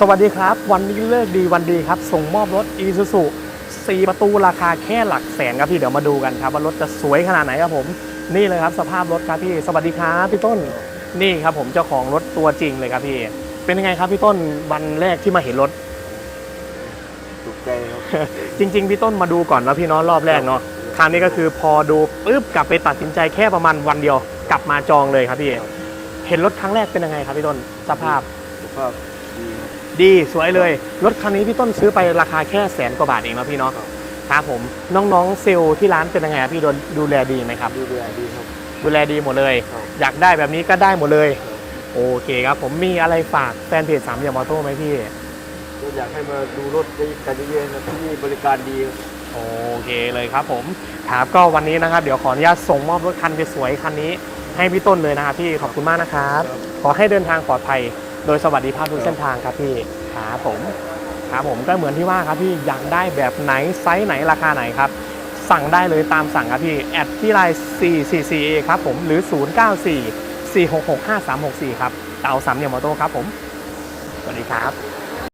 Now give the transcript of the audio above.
สวัสดีครับ วันนี้เลิกดีวันดีครับ ส่งมอบรถ e s u s u 4ประตูราคาแค่หลักแสนครับพี่เดี๋ยวมาดูกันครับ ว่ารถจะสวยขนาดไหนครับผม นี่เลยครับสภาพรถครับพี่ สวัสดีครับพี่ต้นนี่ครับผมเจ้าของรถตัวจริงเลยครับพี่ เป็นยังไงครับพี่ต้นวันแรกที่มาเห็นรถ ถูกใจครับ จริง ๆ พี่ต้นมาดูก่อนแล้วพี่เน้องรอบแรกเนาะคราวนี้ก็คือพอดูปุ๊บกลับไปตัดสินใจแค่ประมาณวันเดียว กลับมาจองเลยครับพี่ เห็นรถครั้งแรกเป็นยังไงครับพี่ต้นสภาพสภาพดีครับ ดีสวยเลย รถคันนี้พี่ต้นซื้อไปราคาแค่แสนกว่าบาทเองนะพี่เนาะครับครับผมน้องๆเซลล์ที่ร้านเป็นยังไงครับพี่โดนดูแลดีไหมครับ ดูแลดีครับ ดูแลดีหมดเลยครับอยากได้แบบนี้ก็ได้หมดเลย โอเคครับผมมีอะไรฝากแฟนเพจสามเหลี่ยมออโต้ไหมพี่ก็อยากให้มาดูรถได้กันเยอะๆนะที่นี่บริการดีครับโอเคเลยครับผมครับก็วันนี้นะครับ เดี๋ยวขออนุญาตส่งมอบรถคันสวยๆคันนี้ ให้พี่ต้นเลยนะครับพี่ขอบคุณมากนะครับ ขอให้เดินทางปลอดภัย โดยสวัสดิภาพทุกเส้นทางครับพี่ครับผมครับผมก็เหมือนที่ว่าครับพี่อยากได้แบบไหนไซส์ไหนราคาไหนครับ สั่งได้เลยตามสั่งครับพี่แอดที่ไลน์ 444A ครับผมหรือ 094 466 5364 ครับเตาสามเหลี่ยมมอโต้ครับผม สวัสดีครับ